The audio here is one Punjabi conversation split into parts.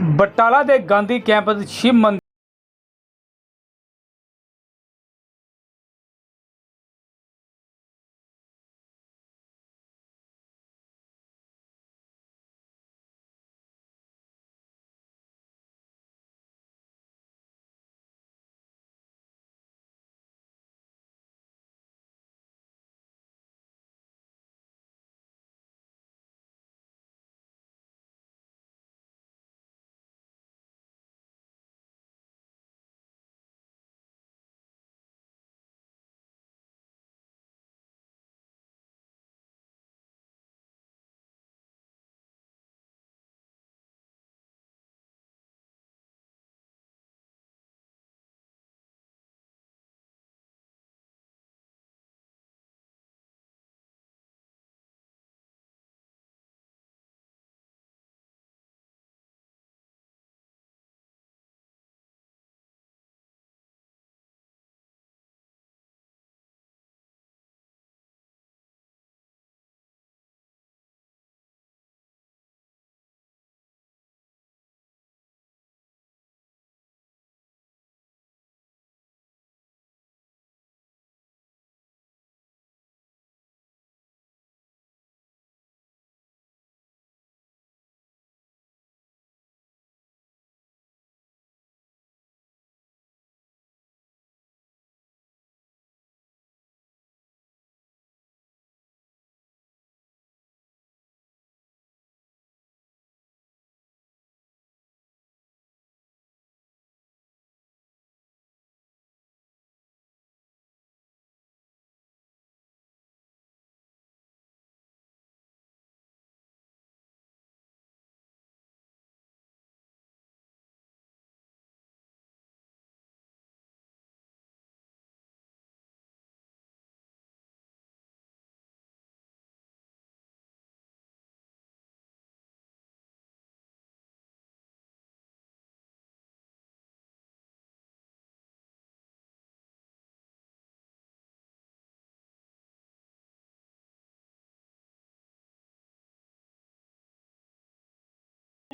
ਬਟਾਲਾ ਦੇ ਗਾਂਧੀ ਕੈਂਪ ਦੇ ਸ਼ਿਵ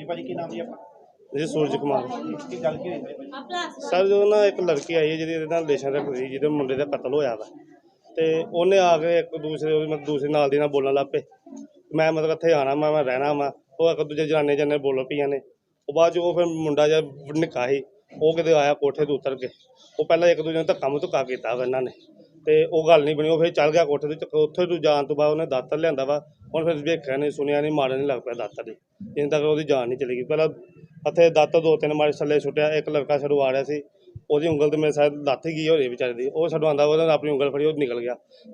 ਭਾਜੀ ਕੀ ਨਾਮ ਜੀ ਆਪਣਾ? ਜੀ ਸੂਰਜ ਕੁਮਾਰ। ਕੀ ਗੱਲ ਕੀ ਹੋਈ ਭਾਜੀ? ਸਰ ਜੋ ਨਾ ਇੱਕ ਲੜਕੀ ਆਈ ਹੈ ਜਿਹਦੀ ਇਹਦੇ ਨਾਲ ਰਿਲੇਸ਼ਨ ਰੱਖਦੀ ਸੀ ਜਿਹਦੇ ਮੁੰਡੇ ਦਾ ਕਤਲ ਹੋਇਆ ਵਾ। ਤੇ ਉਹਨੇ ਆ ਕੇ ਇੱਕ ਦੂਸਰੇ ਉਹਦੀ ਮਤਲਬ ਦੂਸਰੇ ਨਾਲ ਦੀ ਨਾਲ ਬੋਲਣ ਲੱਗ ਪਏ। ਮੈਂ ਮਤਲਬ ਇੱਥੇ ਆਣਾ ਮੈਂ ਮੈਂ ਰਹਿਣਾ ਵਾ। ਉਹ ਇੱਕ ਦੂਜੇ ਜਾਣੇ ਜਾਣੇ ਬੋਲ ਪਈਆਂ ਨੇ। ਉਹ ਬਾਅਦ ਉਹ ਫਿਰ ਮੁੰਡਾ ਜਿਹਾ ਨਿੱਕਾ ਸੀ ਉਹ ਕਿਤੇ ਆਇਆ ਕੋਠੇ ਤੋਂ ਉਤਰ ਕੇ। ਉਹ ਪਹਿਲਾਂ ਇੱਕ ਦੂਜੇ ਨੂੰ ਧੱਕਾ ਮੁੱਕਾ ਕੀਤਾ ਵਾ ਇਹਨਾਂ ਨੇ। ਤੇ ਉਹ ਗੱਲ ਨਹੀਂ ਬਣੀ, ਉਹ ਫਿਰ ਚੱਲ ਗਿਆ ਕੋਠੇ ਤੇ ਉੱਥੇ ਤੋਂ ਜਾਣ ਤੋਂ ਬਾਅਦ ਉਹਨੇ ਦਾਤਰ ਲਿਆਂਦਾ ਵਾ, ਹੁਣ ਫਿਰ ਵੇਖਿਆ ਨਹੀਂ, ਸੁਣਿਆ ਨਹੀਂ ਮਾਰਨ ਨਹੀਂ ਲੱਗ ਪਿਆ ਦਾਤਰ ਦੀ। ਜਿੰਨ ਤੱਕ ਉਹਦੀ ਜਾਨ ਨਹੀਂ ਚਲੀ ਗਈ। ਪਹਿਲਾਂ ਹੱਥੇ ਦਾਤਰ ਦੋ ਤਿੰਨ ਮਾਰੇ ਥੱਲੇ ਸੁੱਟਿਆ, ਇੱਕ ਲੜਕਾ ਛੜੂ ਆ ਰਿਹਾ ਸੀ, ਉਹਦੀ ਉਂਗਲ ਤੇ ਮੇਰੇ ਸ਼ਾਇਦ ਲੱਥ ਗਈ, ਹੋਰੀ ਵਿਚਾਰੇ ਦੀ। ਉਹ ਛਡਵਾਉਂਦਾ ਉਹਨੇ ਆਪਣੀ ਉਂਗਲ ਫੜੀ, ਉਹ ਨਿਕਲ ਗਿਆ।